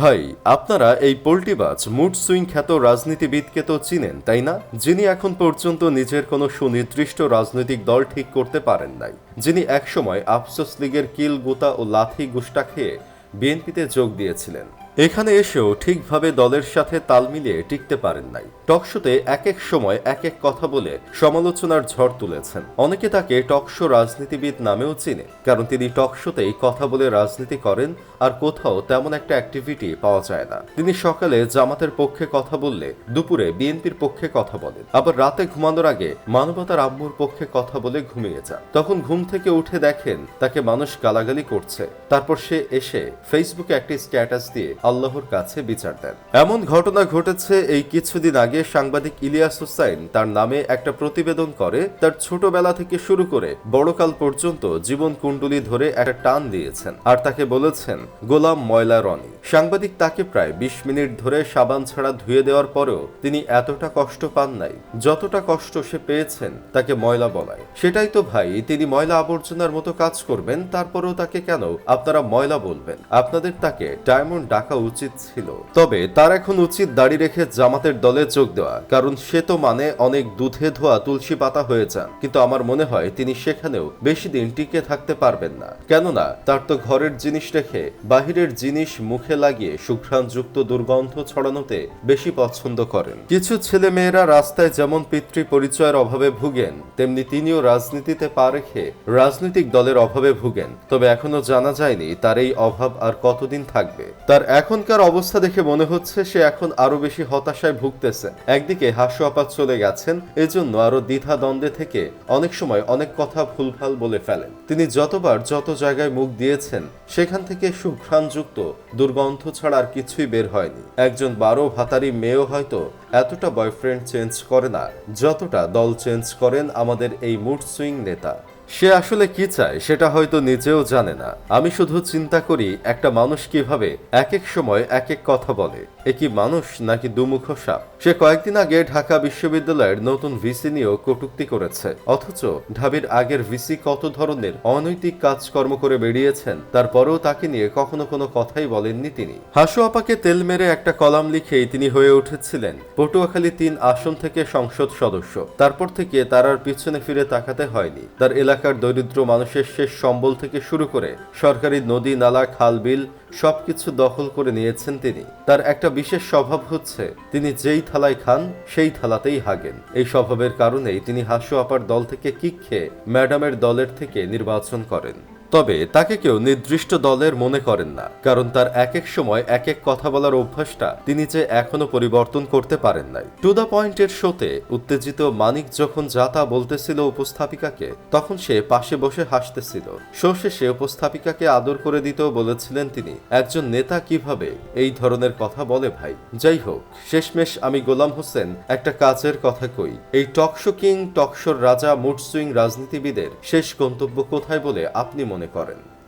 ভাই, আপনারা এই পোল্টিবাজ মুড সুইং খ্যাত রাজনীতিবিদকে তো চিনেন, তাই না? যিনি এখন পর্যন্ত নিজের কোনো সুনির্দিষ্ট রাজনৈতিক দল ঠিক করতে পারেন নাই। যিনি একসময় আফসোস লীগের কিল, গোতা ও লাথি গুষ্টা খেয়ে বিএনপিতে যোগ দিয়েছিলেন। এখানে এসেও ঠিকভাবে দলের সাথে তাল মিলিয়ে টিকতে পারেন নাই। টকশোতে এক এক সময় এক এক কথা বলে সমালোচনার ঝড় তুলেছেন। অনেকে তাকে টকশো রাজনীতিবিদ নামেও চিনে, কারণ তিনি টকশোতেই কথা বলে রাজনীতি করেন আর কোথাও তেমন একটা অ্যাক্টিভিটি পাওয়া যায় না। তিনি সকালে জামাতের পক্ষে কথা বললে, দুপুরে বিএনপির পক্ষে কথা বলেন। আবার রাতে ঘুমানোর আগে মানবতার আম্মুর পক্ষে কথা বলে ঘুমিয়ে যান। তখন ঘুম থেকে উঠে দেখেন তাকে মানুষ গালাগালি করছে। তারপর সে এসে ফেসবুকে একটি স্ট্যাটাস দিয়ে আল্লাহর কাছে বিচার দেন। এমন ঘটনা ঘটেছে এই কিছুদিন আগে সাংবাদিক ইলিয়াস হুসাইন তার নামে একটা প্রতিবেদন করে, তার ছোটবেলা থেকে শুরু করে বড়কাল পর্যন্ত জীবন কুণ্ডলী ধরে একটা টান দিয়েছেন। আর তাকে বলেছেন, গোলাম ময়লা রনি। সাংবাদিক তাকে প্রায় বিশ মিনিট ধরে সাবান ছাড়া ধুয়ে দেওয়ার পরেও তিনি এতটা কষ্ট পান নাই, যতটা কষ্ট সে পেয়েছেন তাকে ময়লা বলায়। সেটাই তো ভাই, তিনি ময়লা আবর্জনার মতো কাজ করবেন, তারপরেও তাকে কেন আপনারা ময়লা বলবেন? আপনাদের তাকে ডায়মন্ড ডাকা উচিত ছিল। তবে তার এখন উচিত দাড়ি রেখে জামাতের দলে যোগ দেওয়া, কারণ সে তো মানে অনেক দুধে ধোয়া তুলসী পাতা হয়ে যান। কিন্তু আমার মনে হয় তিনি সেখানেও বেশি দিন টিকে থাকতে পারবেন না। কেননা তার তো ঘরের জিনিস রেখে বাহিরের জিনিস মুখে লাগিয়ে সুঘ্রাণযুক্ত দুর্গন্ধ ছড়ানোতে বেশি পছন্দ করেন। কিছু ছেলে মেয়েরা রাস্তায় যেমন পিতৃ পরিচয়ের অভাবে ভুগেন, তেমনি তিনিও রাজনীতিতে পা রেখে রাজনৈতিক দলের অভাবে ভুগেন। তবে এখনও জানা যায়নি তার এই অভাব আর কতদিন থাকবে। তার এখনকার অবস্থা দেখে মনে হচ্ছে সে এখন আরও বেশি হতাশায় ভুগতেছে। একদিকে হাস্য আপাত চলে গেছেন, এজন্য আরও দ্বিধা দ্বন্দ্বে থেকে অনেক সময় অনেক কথা ভুলভাল বলে ফেলেন। তিনি যতবার যত জায়গায় মুখ দিয়েছেন, সেখান থেকে সুঘ্রাণযুক্ত দুর্গন্ধ ছাড়া আর কিছুই বের হয়নি। একজন বারো ভাতারি মেয়েও হয়তো এতটা বয়ফ্রেন্ড চেঞ্জ করে না, যতটা দল চেঞ্জ করেন আমাদের এই মুড সুইং নেতা। সে আসলে কি চায় সেটা হয়তো নিজেও জানে না। আমি শুধু চিন্তা করি একটা মানুষ কীভাবে এক এক সময় এক এক কথা বলে। এ কি মানুষ নাকি দুমুখ সাপ? সে কয়েকদিন আগে ঢাকা বিশ্ববিদ্যালয়ের নতুন ভিসি নিয়েও কটুক্তি করেছে। অথচ ঢাবির আগের ভিসি কত ধরনের অনৈতিক কাজকর্ম করে বেরিয়েছেন, তারপরেও তাকে নিয়ে কখনো কোনো কথাই বলেননি তিনি। হাসু আপাকে তেল মেরে একটা কলাম লিখেই তিনি হয়ে উঠেছিলেন। পটুয়াখালী তিন আসন থেকে সংসদ সদস্য। তারপর থেকে তার আর পিছনে ফিরে তাকাতে হয়নি। তার এলাকার দরিদ্র মানুষের শেষ সম্বল থেকে শুরু করে সরকারি নদী, নালা, খাল, বিল সবকিছু দখল করে নিয়েছেন তিনি। তার একটা বিশেষ স্বভাব হচ্ছে, তিনি যেই থালায় খান, সেই থালাতেই হাগেন। এই স্বভাবের কারণেই তিনি হাসু আপার দল থেকে কিক খেয়ে ম্যাডামের দলের থেকে নির্বাচন করেন। তবে তাকে কেউ নির্দিষ্ট দলের মনে করেন না, কারণ তার এক এক সময় এক এক কথা বলার অভ্যাসটা তিনি যে এখনও পরিবর্তন করতে পারেন নাই। টু দ্য পয়েন্টের শোতে উত্তেজিত মানিক যখন যা তা বলতেছিল উপস্থাপিকাকে, তখন সে পাশে বসে হাসতেছিল। শো শেষে উপস্থাপিকাকে আদর করে দিতেও বলেছিলেন তিনি, একজন নেতা কীভাবে এই ধরনের কথা বলে ভাই? যাই হোক, শেষমেশ আমি গোলাম হোসেন একটা কাজের কথা কই। এই টকশো কিং টকশোর রাজা মুড সুইং রাজনীতিবিদের শেষ গন্তব্য কোথায় বলে আপনি মনে করেন।